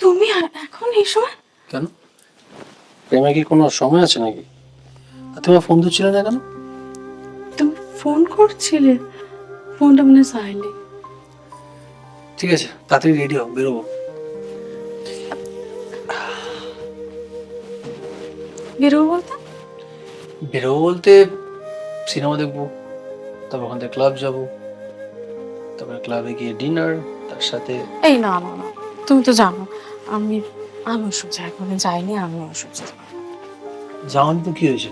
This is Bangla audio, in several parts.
তুমি এখন এই সময়? কেন? প্রেমে কি কোনো সময় আছে নাকি? তোমার ফোন ধরছিলে না কেন? তুমি ফোন করছিলে। ফোনটা মনে সাইলে ঠিক আছে তাড়াতাড়ি রেডি হও বেরোবো। বেরোবো বলতে? বেরোবো বলতে সিনেমা দেখব। তারপর ওখান থেকে ক্লাব যাব। তারপরে ক্লাবে গিয়ে ডিনার তার সাথে এই না না না তুমি তো জানো আমি আমি ওসব জায়গায় যাইনি আমি ওসব জায়গায় যাওয়ানি তো কি হয়েছে?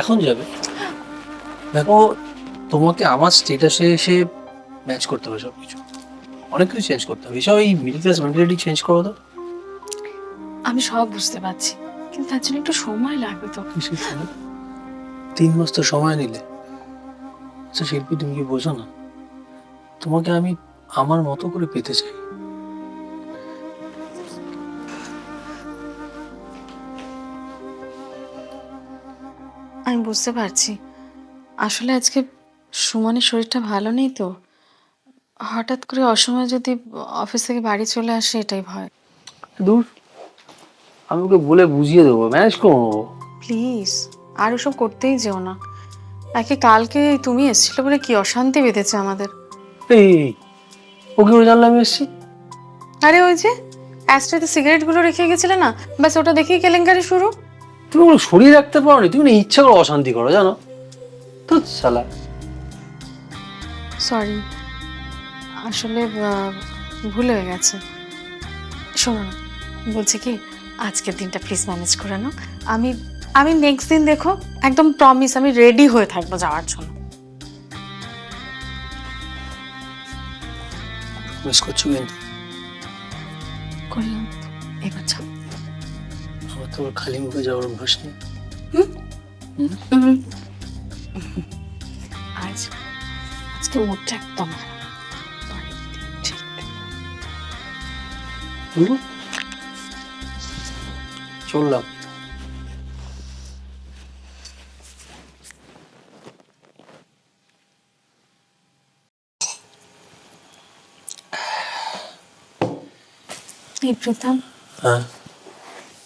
এখন যাবে? দেখো তোমাকে আমার স্টেটাসে এসে ম্যাচ করতে হবে সব কিছু অনেক কিছু চেঞ্জ করতে হবে। এসব এই মিডল ক্লাস মেন্টালিটি চেঞ্জ করো তো। আমি সব বুঝতে পারছি কিন্তু তার জন্য একটু সময় লাগবে তো। তিন মাস তো সময় নিলে। আচ্ছা শিল্পী তুমি কি বোঝো না? তোমাকে আমি আমার মতো করে পেতে চাই। আমি বুঝতে পারছি। আসলে আজকে সুমনের শরীরটা ভালো নেই তো? হঠাৎ করে অসময়ে যদি অফিস থেকে বাড়ি চলে আসে এটাই ভয়। দূর আমি ওকে বলে বুঝিয়ে দেবো ম্যানেজ করব। প্লিজ আর ওসব করতেই যেও না। একে কালকে তুমি এসেছিলে বলে কি অশান্তি বেঁধেছে আমাদের? এই ও কি করে জানলাম এসছি। আরে ওই যে অ্যাস্ট্রাতে সিগারেটগুলো রেখে গেছিলে না? ব্যাস ওটা দেখেই কেলেঙ্কারি শুরু। তুমি ওগুলো সরিয়ে রাখতে পারো নি তুমি না ইচ্ছা করে অশান্তি করো জানো? তো সালা সরি আসলে ভুল হয়ে গেছে। শোনো না বলছি কি আজকের দিনটা প্লিজ ম্যানেজ করে নাও। আমি আমি নেক্সট দিন দেখো একদম প্রমিস আমি রেডি হয়ে থাকব যাওয়ার জন্য। মিস করছ কিন্তু করলাম এবার যাও আমার তো ওর খালি মুখে যাওয়ার অভ্যাস নেই। আজ আজকে মুডটা একদম? চললাম। এই প্রীতম। হ্যাঁ।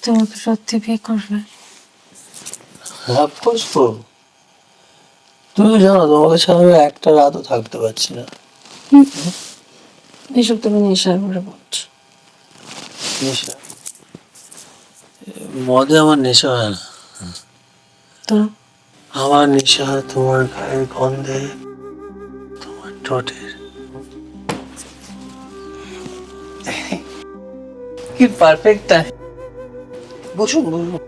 তুমি কি সত্যি বিয়ে করবে। অফকোর্স করব তুমি জানো তোমাকে ছাড়া একটা রাতও থাকতে পারছি না। এসব তুমি নেশার করে বলছো নেশা? মদে আমার নেশা হয় না। তো? আমার নেশা তোমার গায়ের গন্ধে তোমার ঠোঁটের কি পারফেক্ট টাইম বসুন বসুন।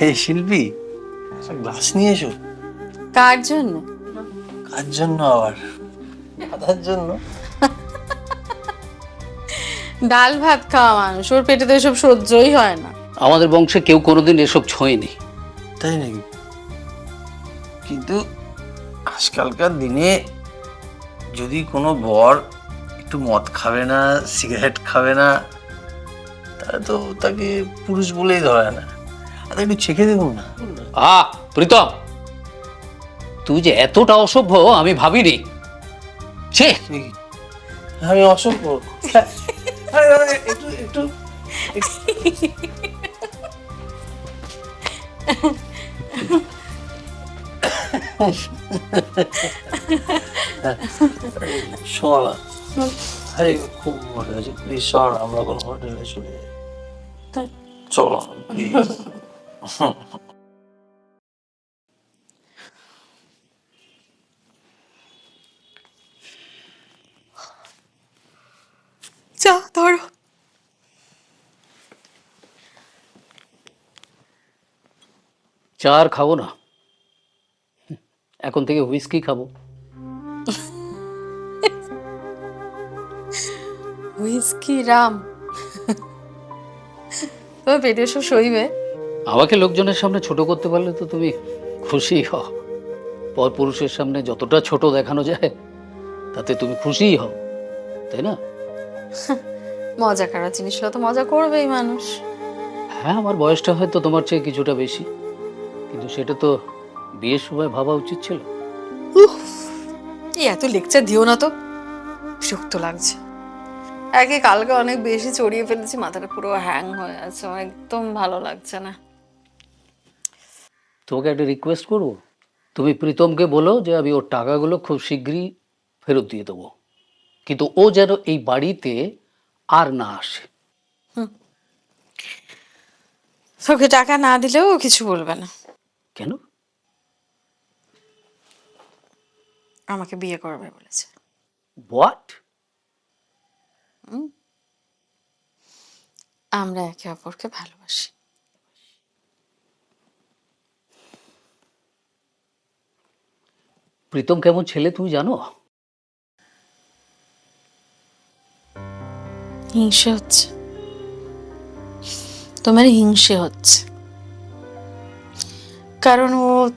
এই শিল্পী একটা গ্লাস নিয়ে এসো। কার জন্য? কার জন্য আবার? দাদার জন্য। ডাল ভাত খাওয়া মানুষ ওর পেটে তো এসব সহ্যই হয় না। আমাদের বংশে কেউ কোনোদিন এসব ছোঁয়নি। তাই নাকি? কিন্তু আজকালকার দিনে যদি কোনো বর একটু মদ খাবে না সিগারেট খাবে না তাহলে তো তাকে পুরুষ বলেই ধরে না। আর একটু চেখে দেখুন না। আ প্রীতম তুই যে এতটা অসভ্য আমি ভাবিনি। ছে। আমি অসভ্য? আরে, একটু একটু। আরে খুব মজা আছে প্লিজ সর আমরা কোনো হোটেলে চলে যাই। চলো যা ধরো। চা আর খাব না? এখন থেকে হুইস্কি খাব। হুইস্কি রাম তোমার পেটে এসব সইবে আমাকে লোকজনের সামনে ছোট করতে পারলে তো তুমি খুশি হও। পরপুরুষের সামনে যতটা ছোট দেখানো যায় তাতে তুমি খুশিই হও তাই না? মজা করার জিনিসগুলো তো মজা করবেই মানুষ। হ্যাঁ আমার বয়সটা হয়তো তোমার চেয়ে কিছুটা বেশি। কিন্তু সেটা তো বিয়ের সময় ভাবা উচিত ছিল? উফ, এই এত লেকচার দিও না তো। বিরক্ত লাগছে। একে কালকে অনেক বেশি চড়িয়ে ফেলেছি মাথাটা পুরো হ্যাং হয়ে আছে একদম ভালো লাগছে না। তোমাকে একটা রিকোয়েস্ট করব? তুমি প্রীতমকে বলো যে আমি ওর টাকাগুলো খুব শীঘ্রই ফেরত দিয়ে দেবো। কিন্তু ও যেন এই বাড়িতে আর না আসে। তোকে টাকা না দিলেও ও কিছু বলবে না। কেন? আমাকে বিয়ে করবে বলেছে। হোয়াট আমরা একে অপরকে ভালোবাসি। প্রীতম কেমন ছেলে তুমি জানো? হিংসে হচ্ছে। তোমার হিংসে হচ্ছে। কারণ ও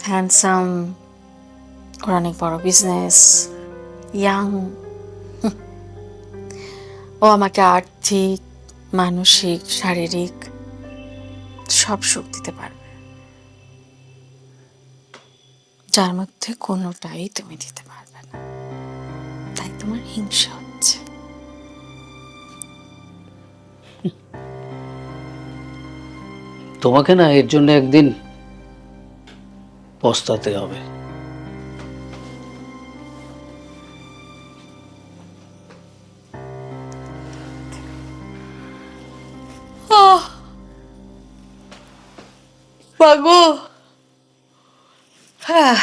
হ্যান্ডসাম ওর অনেক বড় বিজনেস ইয়াং ও আমাকে আর্থিক, মানসিক, শারীরিক সব সুখ দিতে পারবে। যার মধ্যে কোনোটাই তুমি দিতে পারবে না। তাই তোমার হিংসা হচ্ছে। তোমাকে না এর জন্য একদিন পস্তাতে হবে। পাগো হ্যাঁ